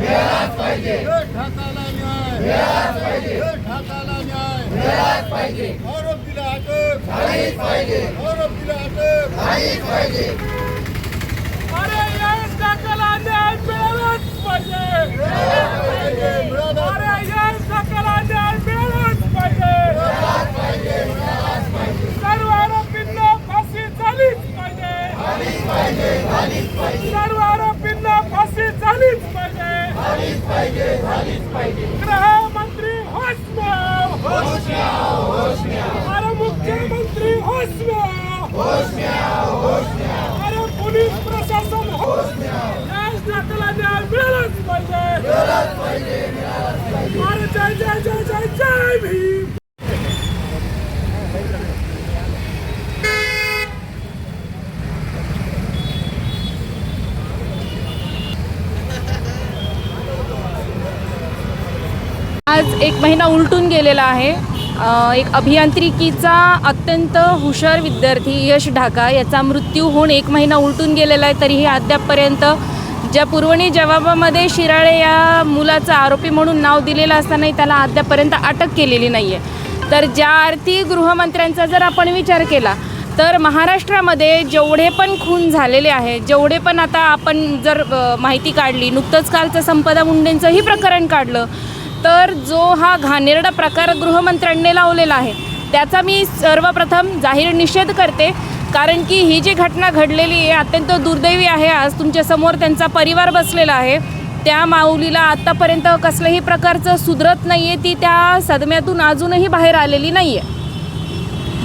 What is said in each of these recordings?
ठाकाला न्याय ठाकाला न्याय ठाकाला न्याय आरोप दिला अटक आरोप दिला अटक अरे याच टाकाला न्याय मिळालाच पाहिजे अरे याच टाकाला न्याय मिळालाच पाहिजे सर्व आरोपींना फाशी झालीच पाहिजे सर्व आरोपींना फाशी झालीच पाहिजे गृहमंत्री होश में आओ. अरे मुख्यमंत्री होश में आओ. अरे पोलीस प्रशासन होश में आओ. याच टाकाला न्याय मिळालाच पाहिजे अरे जय जय जय जय जय भीम आज एक महिना उलटून गेलेला आहे. एक अभियांत्रिकीचा अत्यंत हुशार विद्यार्थी यश ढाका याचा मृत्यू होऊन एक महिना उलटून गेलेला आहे तरीही अद्यापपर्यंत ज्या पुरवणी जबाबामध्ये शिराळे या मुलाचं आरोपी म्हणून नाव दिलेलं असतानाही त्याला अद्यापर्यंत अटक केलेली नाही आहे तर ज्या अर्थी गृहमंत्र्यांचा जर आपण विचार केला तर महाराष्ट्रामध्ये जेवढे पण खून झालेले आहे जेवढे पण आता आपण जर माहिती काढली नुकतंच कालचं संपदा मुंडेंचंही प्रकरण काढलं तर जो हा घाणेरडा प्रकार गृहमंत्र्यांनी लावलेला आहे त्याचा मी सर्वप्रथम जाहीर निषेध करते. कारण की ही जी घटना घडलेली आहे अत्यंत दुर्दैवी आहे. आज तुमच्यासमोर त्यांचा परिवार बसलेला आहे. त्या माऊलीला आत्तापर्यंत कसल्याही प्रकारचं सुधरत नाही आहे ती त्या सदम्यातून अजूनही बाहेर आलेली नाही आहे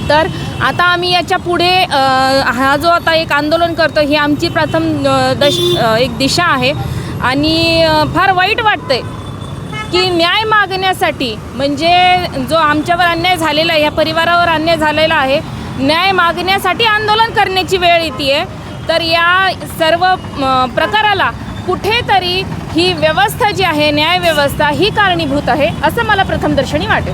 तर आता आम्ही याच्यापुढे हा जो आता एक आंदोलन करतो ही आमची प्रथम दश एक दिशा आहे. आणि फार वाईट वाटतंय की न्याय मागण्यासाठी म्हणजे जो आमच्यावर अन्याय झालेला आहे या परिवारावर अन्याय झालेला आहे न्याय मागण्यासाठी आंदोलन करण्याची वेळ येते आहे तर या सर्व प्रकाराला कुठेतरी ही व्यवस्था जी आहे न्यायव्यवस्था ही कारणीभूत आहे असं मला प्रथमदर्शनी वाटेल.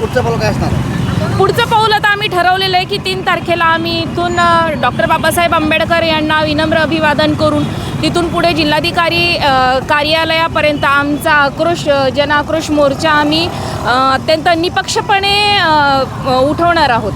पुढचं पाऊल काय असणार? पुढचं पाऊल आता आम्ही ठरवलेलं आहे की तीन तारखेला आम्ही इथून डॉक्टर बाबासाहेब आंबेडकर यांना विनम्र अभिवादन करून तिथून पुढे जिल्हाधिकारी अ, कार्यालयापर्यंत आमचा आक्रोश अ, जन आक्रोश मोर्चा आम्ही अ, अत्यंत निपक्षपणे अ, उठवणार आहोत.